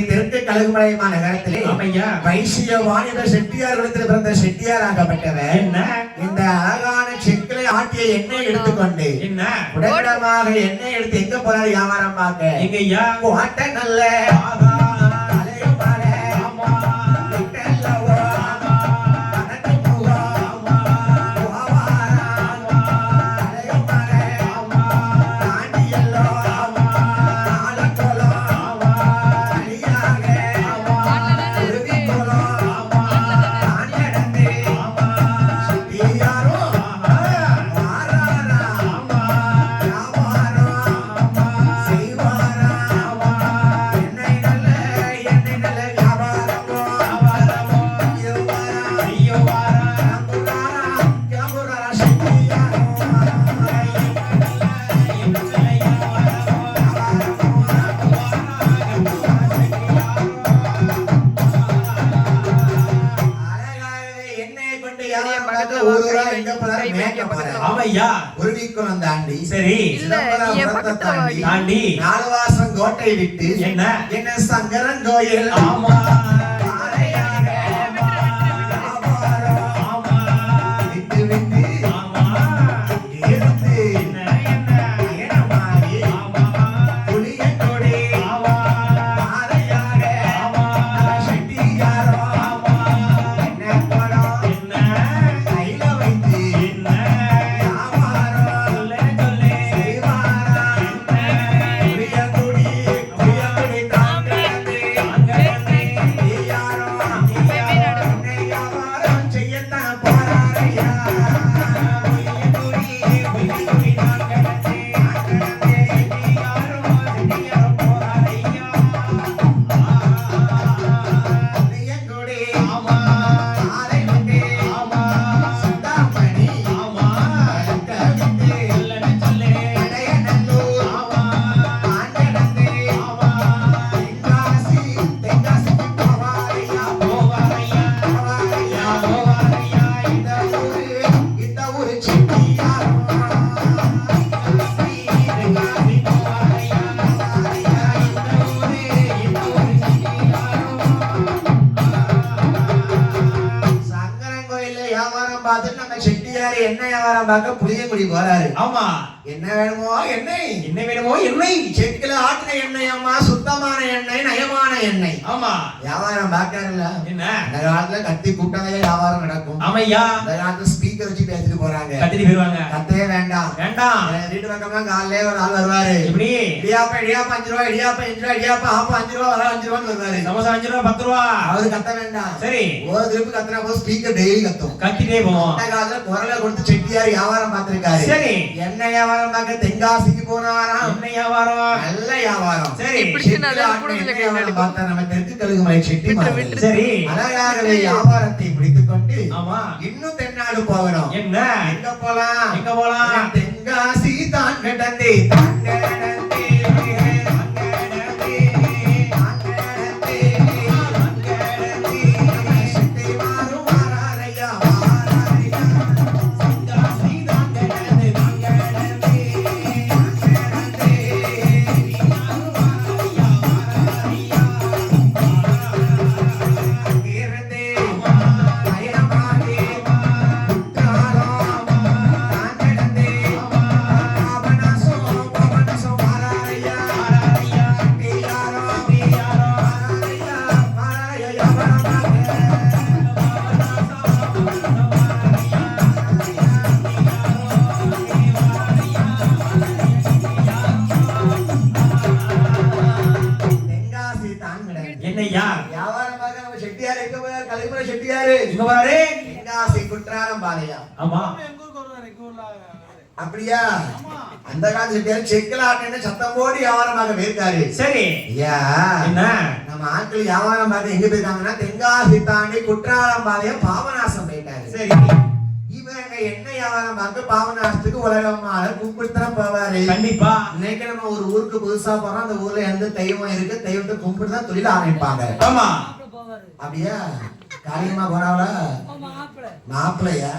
தெற்கு கழுகுமலையமா நகரத்திலே வைசிய வாணிப செட்டியார் குலத்தில் பிறந்த செட்டியார் ஆகப்பட்டவர் என்ன? இந்த அழகான செக்கிலை ஆட்டிய எண்ணெய் எடுத்துக்கொண்டு என்ன? உடனடியாக எண்ணெய் எடுத்து எங்க போறாரு வியாபாரம் பார்க்க எங்கய்யா நல்ல தாண்டி நாலுவாசம் கோட்டை விட்டு என்ன? என்ன சங்கரன் கோயில்? ஆமா. பார்க்க புளியங்குடி போறாரு. ஆமா. என்ன வேணுமோ எண்ணெய் என்ன வேணுமோ எண்ணெய். செக்கில ஆட்டின எண்ணெய் அம்மா. சுத்தமான எண்ணெய் நயமான எண்ணெய். ஆமா. வியாபாரம் பார்க்கறல என்ன? அந்த காலத்துல கத்தி கூட்டாங்க வியாபாரம் நடக்கும். ஆமையா? அந்த காலத்துல ஸ்பீக்கர் வச்சு பேசிட்டு போறாங்க. கத்திரி போயிருவாங்க. கத்தவே வேண்டாம். வேண்டாம். வீட்டு பக்கம்லாம் காலையிலே ஒரு ஆள் வருவாரு. எப்படி? இடியாப்பா இடியாப்பா அஞ்சு ரூபா இடியாப்பா அஞ்சு ரூபா இடியாப்பா ஆப்பா அஞ்சு ரூபா வர அஞ்சு ரூபான்னு வருவாரு. சமோசா அஞ்சு ரூபா பத்து ரூபா. அவரு கத்த வேண்டாம். சரி. ஒரு திருப்பி கத்துனா போது ஸ்பீக்கர் டெய்லி கத்தும். கத்திட்டே போவோம். அந்த காலத்துல குரலை கொடுத்து செட்டியார் வியாபாரம் பார்த்திருக்காரு. சரி. என்ன வியாபாரம் பார்க்க? தென்காசிக்கு போனாராம் என்ன வியாபாரம். நல்ல வியாபாரம். சரி வியாபாரம்? பார்த்தா நம்ம தெற்கு கழுகுமலை செட்டி. சரி அழகாகவே வியாபாரத்தை முடித்துக் கொண்டு ஆமா. இன்னும் தென்னாடு போகணும். என்ன? எங்க போலாம்? எங்க போலாம்? தென்காசி தான் கடந்தே என்னய்யா வியாபாரம் பார்க்க நம்ம செட்டியார் எங்க போயார் கலிமுறை செட்டியாரு. இங்க வராரு. தென்காசி குற்றாலம் பாளையம் ஆமா. அப்படியா? அந்த காலத்து செட்டியார் செக்கில் ஆட்டின சத்தம் போட்டு வியாபாரமாக போயிருக்காரு. சரி. ஐயா என்ன? நம்ம ஆட்கள் வியாபாரம் பார்த்து எங்க போயிருக்காங்கன்னா தென்காசி தாண்டி குற்றாலம் பாளையம் பாபநாசம் போயிட்டாரு. சரி. இவங்க என்ன வியாபாரம் பார்க்க பாபநாசத்துக்கு உலகமாக கும்பிட்டுதான் போவாரு. கண்டிப்பா. இன்னைக்கு நம்ம ஒரு ஊருக்கு புதுசா போறோம். அந்த ஊர்ல எந்த தெய்வம் இருக்கு? தெய்வத்தை கும்பிட்டு தான் தொழில் ஆரம்பிப்பாங்க. ஆமா. அப்படியா? காரியமா போறாவளா மாப்பிள்ளையா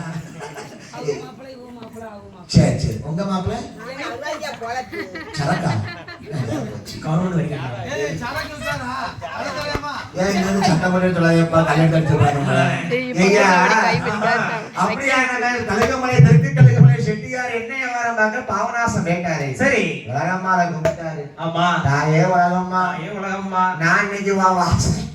சரி சரி. உங்க மாப்பிள்ளை சரக்கா? பாவநாசம் கேட்டாரு. சரி. உலகம்மா கும்பிட்டாரு. ஆமா. தாயே உலகம்மா. ஏ உலகம்மா. நான் இன்னைக்கு வா வாசல் நான் இன்னைக்கு வா.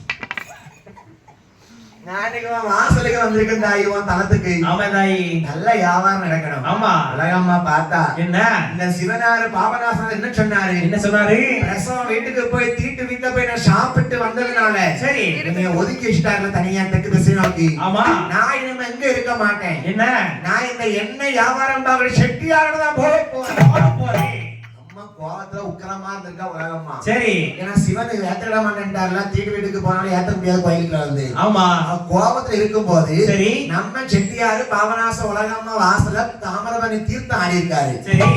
வாசலுக்கு வந்திருக்கேன் தாய் உன் தளத்துக்கு ஆமா தாயி நல்ல வியாபாரம் நடக்கணும். ஆமா. உலகம்மா பார்த்தா என்ன? இந்த சிவனாரு பாபநாசன் என்ன சொன்னாரு? என்ன சொன்னாரு? பிரசவம் வீட்டுக்கு போய் தீட்டு வீட்டுல போய் நான் சாப்பிட்டு வந்ததுனால சரி. என்னைய ஒதுக்கி வச்சுட்டாங்க தனியா தெற்கு திசை நோக்கி. ஆமா. நான் இனிமே எங்க இருக்க மாட்டேன்? என்ன? நான் இந்த எண்ணெய் வியாபாரம் பார்க்குற செட்டியாரோட தான் போக போறேன். போட கோவத்துல உக்கிரமா இருந்திருக்கா உலகம்மா சரி. ஏன்னா சிவன் ஏத்திட மாட்டேன்ட்டார்ல தீட்டு வீட்டுக்கு போனாலும் ஏத்த முடியாது கோயிலுக்குள்ள வந்து. ஆமா. கோபத்துல இருக்கும்போது சரி. நம்ம செட்டியாரு பாபநாச உலகம்மா வாசல தாமிரபரணி தீர்த்தம் ஆடி இருக்காரு சரி.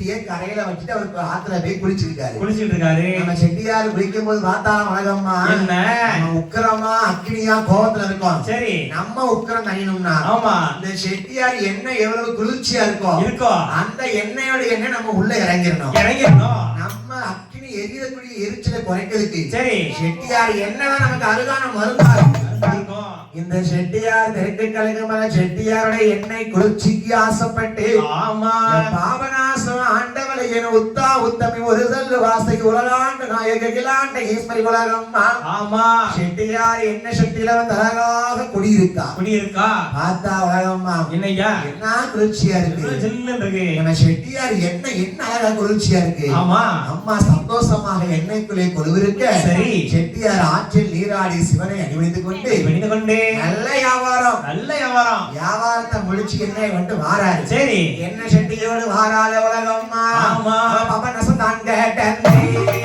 செட்டியை கரையில வச்சுட்டு அவருக்கு ஆத்துல போய் குளிச்சிருக்காரு குளிச்சிட்டு இருக்காரு நம்ம செட்டியார் குளிக்கும் போது பார்த்தாலும் என்ன? நம்ம உக்கிரமா அக்னியா கோபத்துல இருக்கோம். சரி. நம்ம உக்கிரம் தனியணும்னா ஆமா. இந்த செட்டியார் எண்ணெய் எவ்வளவு குளிர்ச்சியா இருக்கும் இருக்கோ. அந்த எண்ணெயோட எண்ணெய் நம்ம உள்ள இறங்கிடணும். இறங்கிடணும். நம்ம அக்கினி எரியக்கூடிய எரிச்சலை குறைக்கிறதுக்கு சரி. செட்டியார் என்னதான் நமக்கு அருகான மருந்தா. இருக்கும். இருக்கும் இந்த செட்டியார் தெற்கு கழகமல செட்டியாரோட எண்ணெய் குளிர்ச்சிக்கு ஆசைப்பட்டு ஆமா. பாபநாசம் ஆண்டவளை என உத்தா உத்தமி ஒரு செல்லு வாசை உலகாண்டு நாயக கிலாண்ட ஈஸ்வரி உலகம்மா ஆமா. செட்டியார் என்ன சக்தியில வந்து அழகாக குடியிருக்கா? குடி இருக்கா பார்த்தா உலகம்மா. என்னய்யா என்ன குளிர்ச்சியா இருக்கு? நம்ம செட்டியார் என்ன என்ன அழகா குளிர்ச்சியா இருக்கு? ஆமா. அம்மா சந்தோஷமாக எண்ணெய்க்குள்ளே கொழுவிருக்க சரி. செட்டியார் ஆற்றில் நீராடி சிவனை அணிவித்துக் கொண்டு கொண்டே. நல்ல வியாபாரம். நல்ல வியாபாரம். வியாபாரத்தை முடிச்சு எண்ணெய் வந்து வாராரு. சரி. என்ன செட்டியோடு வாராத உலகம்மா? ஆமா. பவனசம் தான் கேட்டே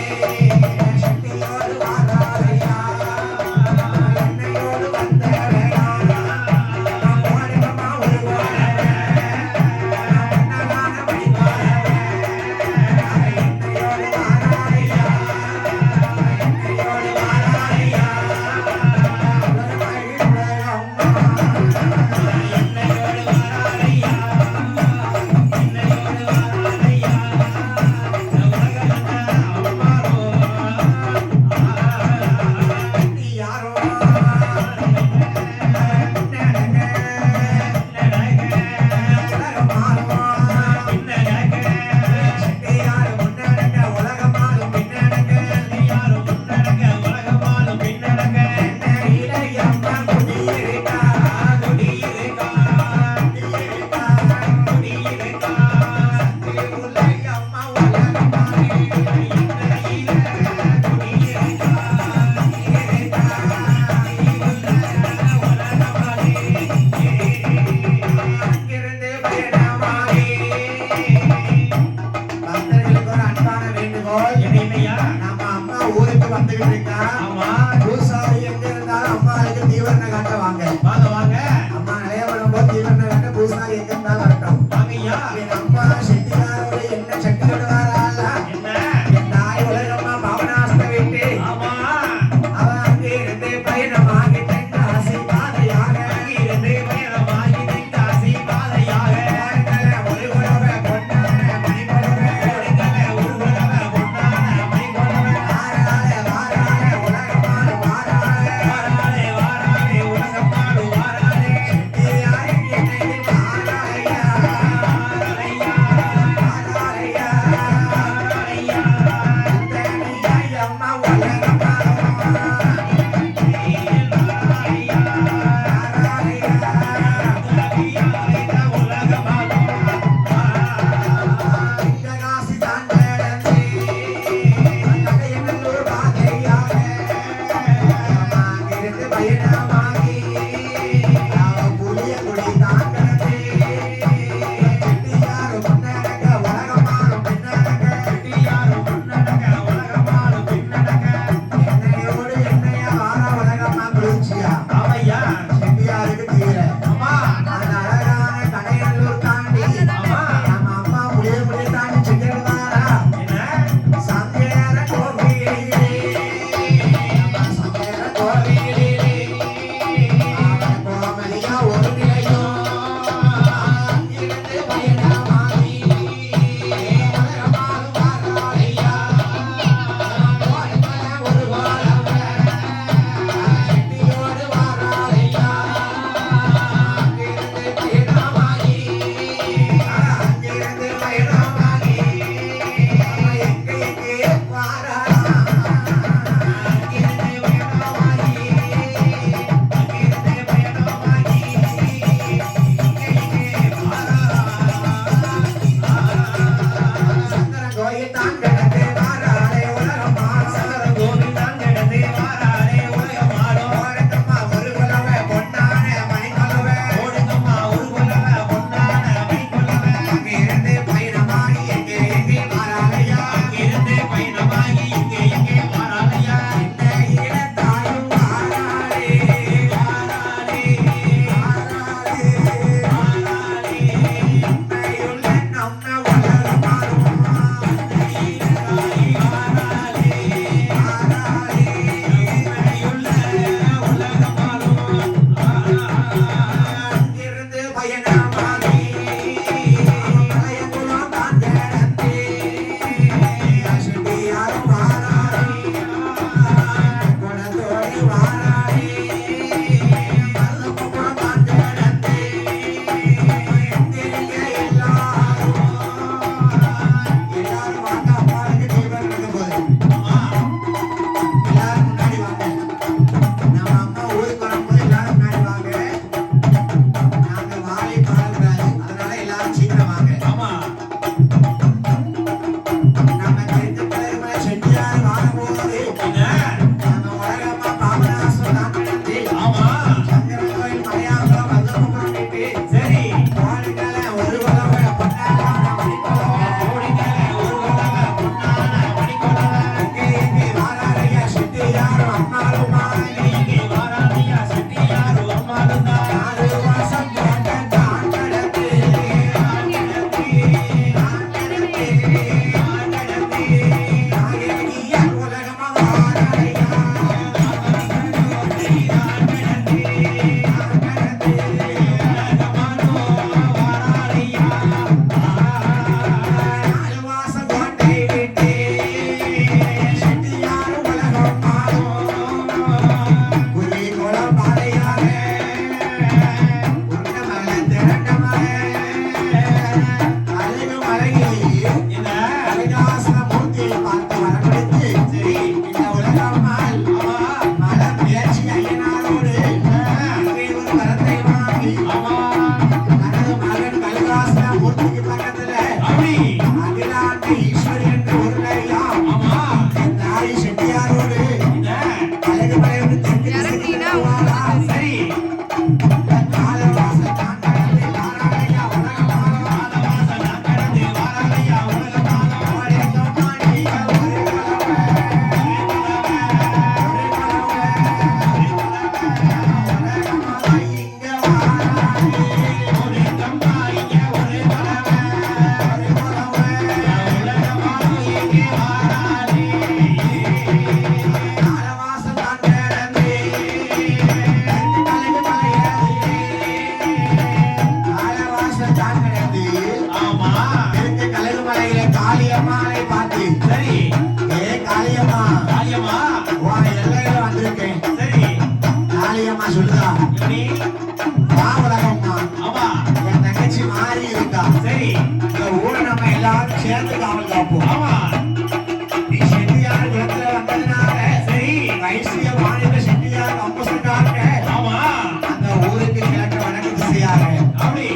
சுவாமி.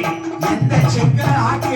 எந்த சுக்கராட்டி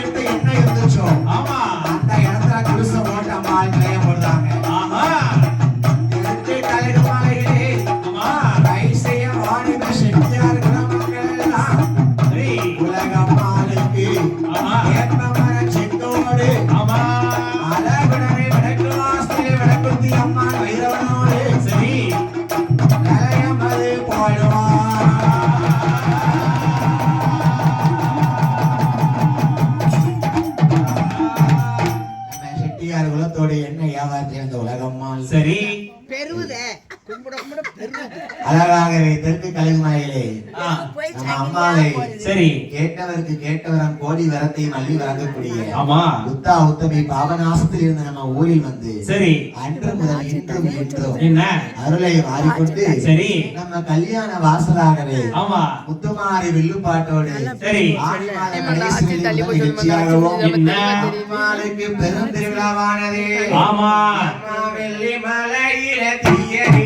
கேட்டவருக்கு கேட்டவரம் கோடி வரத்தை மல்லி வழங்கக்கூடிய ஆமா. உத்தா உத்தமி பாபநாசத்தில் இருந்து நம்ம ஊரில் வந்து சரி. அன்று முதல் இன்றும் இன்றும் என்ன? அருளை வாரிக்கொண்டு சரி. நம்ம கல்யாண வாசலாகவே ஆமா. முத்துமாரி வில்லு பாட்டோடு சரி. பெரும் திருவிழாவானது. ஆமா. வெள்ளி மலையில தீயரி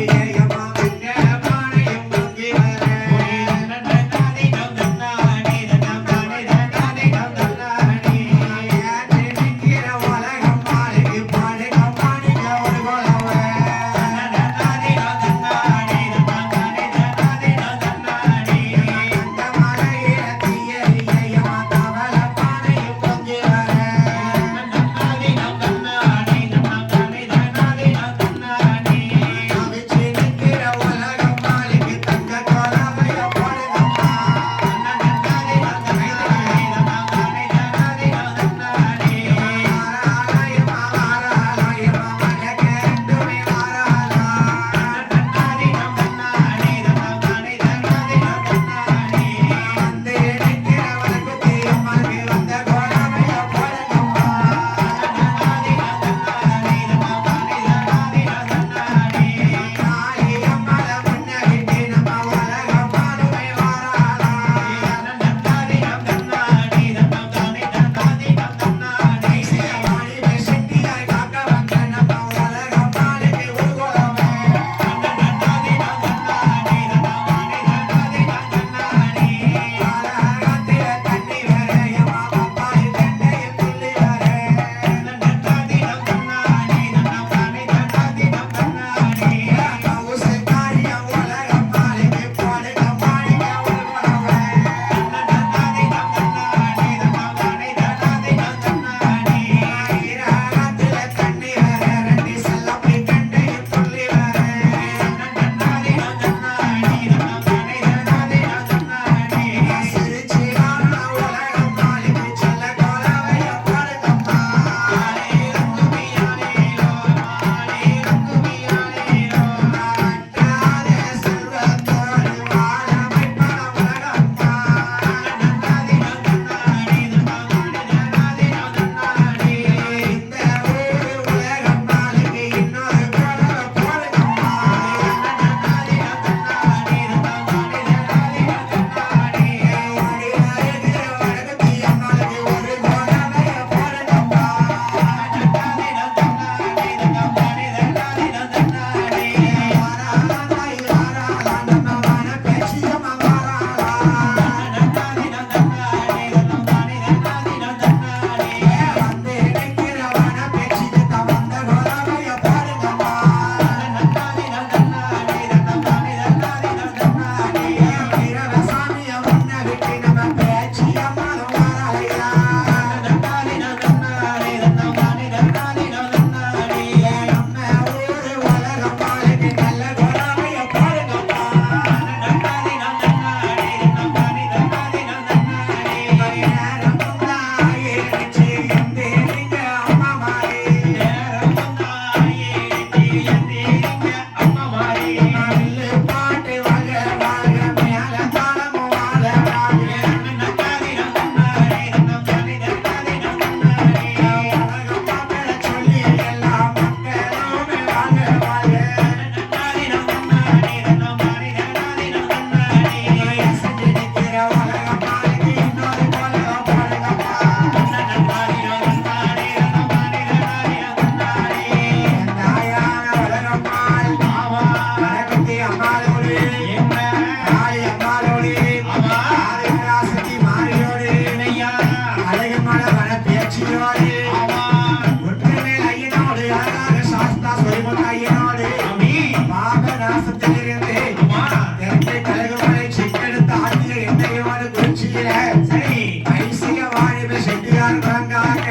அங்காங்க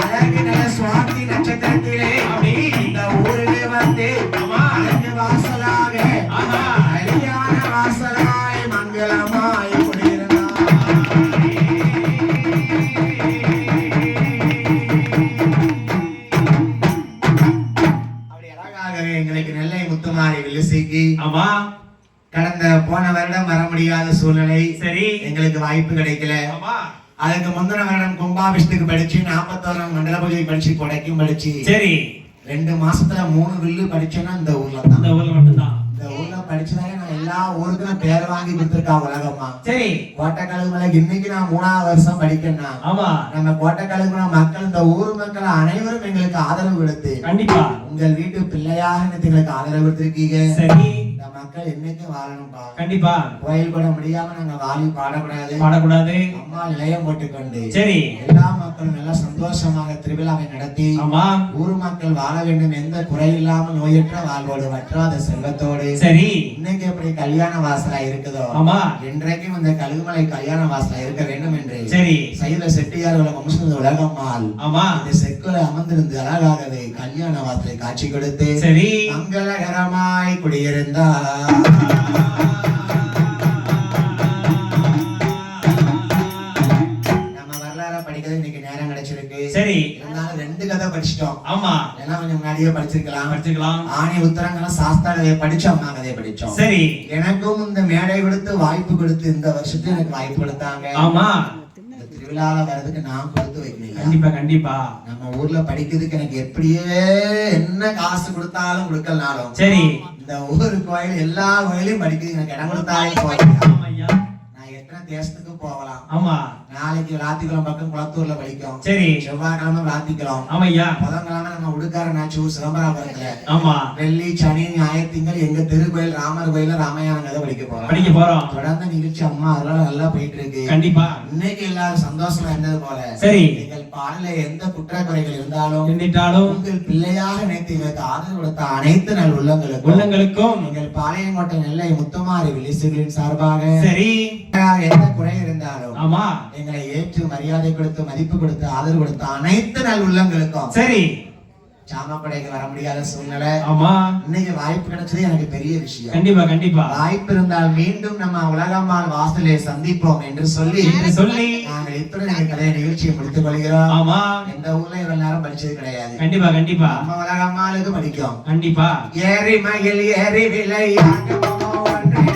அழகின சுவாதி நட்சத்திரத்திலே இந்த ஊரிலே வந்து அழகு வாசலாக அழியான வாசலாய் மங்களமாய் எங்களுக்கு நெல்லை முத்துமாரி வில்லுசிக்கு ஆமா கடந்த போன வருடம் வர முடியாத சூழ்நிலை சரி. எங்களுக்கு வாய்ப்பு கிடைக்கல. அதுக்கு முந்தின வருடம் கும்பாபிஷத்துக்கு படிச்சு நாற்பத்தோராம் மண்டல பூஜை படிச்சு கொடைக்கும் படிச்சு சரி. ரெண்டு மாசத்துல மூணு வில்லு படிச்சேன்னா இந்த ஊர்ல தான். இந்த ஊர்ல மட்டும்தான். இந்த ஊர்ல படிச்சதாலே நான் எல்லா ஊருக்கும் பேர் வாங்கி கொடுத்துருக்கா உலகமா சரி. கோட்டைக்கழுகுமலை இன்னைக்கு நான் மூணாவது வருஷம் படிக்கணும் ஆமா. நம்ம கோட்டைக்கழுகுமலை மக்கள் இந்த ஊர் மக்கள் அனைவரும் எங்களுக்கு ஆதரவு கொடுத்து கண்டிப்பா. உங்கள் வீட்டு பிள்ளையாக எங்களுக்கு ஆதரவு கொடுத்திருக்கீங்க. சரி. மக்கள் என்னைக்கும் வாழணும்பா. கண்டிப்பா. கோயில் கூட முடியாம நாங்க வாலி பாடக்கூடாது. பாடக்கூடாது. அம்மா நிலையம் போட்டுக்கொண்டு சரி. எல்லா மக்களும் நல்லா சந்தோஷமாக திருவிழாவை நடத்தி ஆமா. ஊர் மக்கள் வாழ வேண்டும் எந்த குறை இல்லாமல் நோயற்ற வாழ்வோடு வற்றாத செல்வத்தோடு. சரி. இன்னைக்கு எப்படி கல்யாண வாசலா இருக்குதோ? ஆமா. இன்றைக்கும் இந்த கழுகுமலை கல்யாண வாசலா இருக்க வேண்டும் என்று சரி. சைவ செட்டியார் உலகம் உலகம்மாள் ஆமா. இந்த செக்குல அமர்ந்திருந்து அழகாகவே கல்யாண வாசலை காட்சி கொடுத்து சரி. மங்களகரமாய் குடியிருந்தார். நம்ம வரலாற படிக்கிறது இன்னைக்கு நேரம் கிடைச்சிருக்கு. சரி. இருந்தாலும் ரெண்டு கதை படிச்சிட்டோம். ஆமா. ஏன்னா கொஞ்சம் முன்னாடியே படிச்சிருக்கலாம். படிச்சுக்கலாம் ஆணி உத்தரங்கள்லாம் சாஸ்தா கதையை படிச்சோம் அம்மா கதையை படிச்சோம். சரி. எனக்கும் இந்த மேடை கொடுத்து வாய்ப்பு கொடுத்து இந்த வருஷத்துல எனக்கு வாய்ப்பு கொடுத்தாங்க. ஆமா. திருவிழால வர்றதுக்கு நான் கொடுத்து வைக்கலையா கண்டிப்பா கண்டிப்பா. நம்ம ஊர்ல படிக்கிறதுக்கு எனக்கு எப்படியே என்ன காசு கொடுத்தாலும் கொடுக்கலனாலும் சரி. இந்த ஊர் கோயில் எல்லா கோயிலையும் படிக்கிறதுக்கு எனக்கு இடம் கொடுத்தாலே போதும். நான் தேசத்துக்கு போகலாம். ஆமா. நாளைக்கு விளாத்திக்குளம் பக்கம் குளத்தூர்ல படிக்கும் சரி. செவ்வாய்க்கிழமை விளாத்திக்குளம் ஆமா ஐயா புதன்கிழமை நம்ம உடுக்கார நாச்சூர் சிதம்பராபுரத்துல ஆமா. வெள்ளி சனி ஞாயிறு திங்கள் எங்க திருக்கோயில் ராமர் கோயில ராமாயணம் கதை படிக்க போறோம். படிக்க போறோம். தொடர்ந்து நிகழ்ச்சி அம்மா அதெல்லாம் நல்லா போயிட்டு இருக்கு கண்டிப்பா. இன்னைக்கு எல்லாரும் சந்தோஷமா இருந்தது போல. சரி. எங்கள் பாடல எந்த குற்றக்குறைகள் இருந்தாலும் இருந்துட்டாலும் உங்கள் பிள்ளையாக நினைத்து எங்களுக்கு ஆதரவு கொடுத்த அனைத்து நல் உள்ளங்களுக்கும் உள்ளங்களுக்கும் எங்கள் பாளையங்கோட்டை நெல்லை முத்துமாரி விழிசுகளின் சார்பாக சரி. எந்த குறை இருந்தாலும் ஆமா. எங்களை ஏற்று மரியாதை கொடுத்து மதிப்பு கொடுத்து ஆதரவு கொடுத்த அனைத்து நல் உள்ளங்களுக்கும் சரி. சாமப்படைக்கு வர முடியாத சூழ்நிலை. ஆமா. இன்னைக்கு வாய்ப்பு கிடைச்சது எனக்கு பெரிய விஷயம். கண்டிப்பா கண்டிப்பா. வாய்ப்பு இருந்தால் மீண்டும் நம்ம உலகம்மாள் வாசலே சந்திப்போம் என்று சொல்லி சொல்லி நாங்கள் இத்துடன் எங்கள் கலைய நிகழ்ச்சியை முடித்துக் கொள்கிறோம். ஆமா. எந்த ஊர்ல இவ்வளவு நேரம் படிச்சது கிடையாது. கண்டிப்பா கண்டிப்பா. நம்ம உலகம்மாளுக்கு படிக்கும். கண்டிப்பா. ஏறி மயில் ஏறி விளையாடுவோம் ஒன்றே.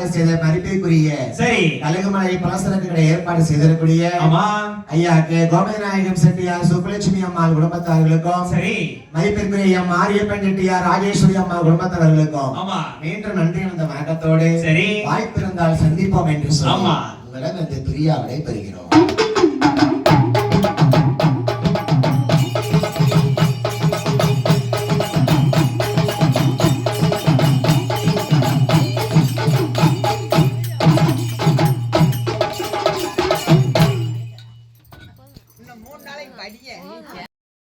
ஏற்பாடு செய்த மதிப்பிற்குரிய சரி. கழுகுமலை பலசரக்குகளை ஏற்பாடு செய்திருக்கூடிய ஆமா. ஐயா கே. கோமதிநாயகம் செட்டியார் சுப்புலட்சுமி அம்மாள் குடும்பத்தார்களுக்கும் சரி. மதிப்பிற்குரிய எம் மாரியப்பன் செட்டியார் ராஜேஸ்வரி அம்மா குடும்பத்தவர்களுக்கும் ஆமா. மீண்டும் நன்றி வந்த வணக்கத்தோடு சரி. வாய்ப்பு இருந்தால் சந்திப்போம் என்று சொல்லி ஆமா. உங்களிடம் இந்த பிரியா இன்னும்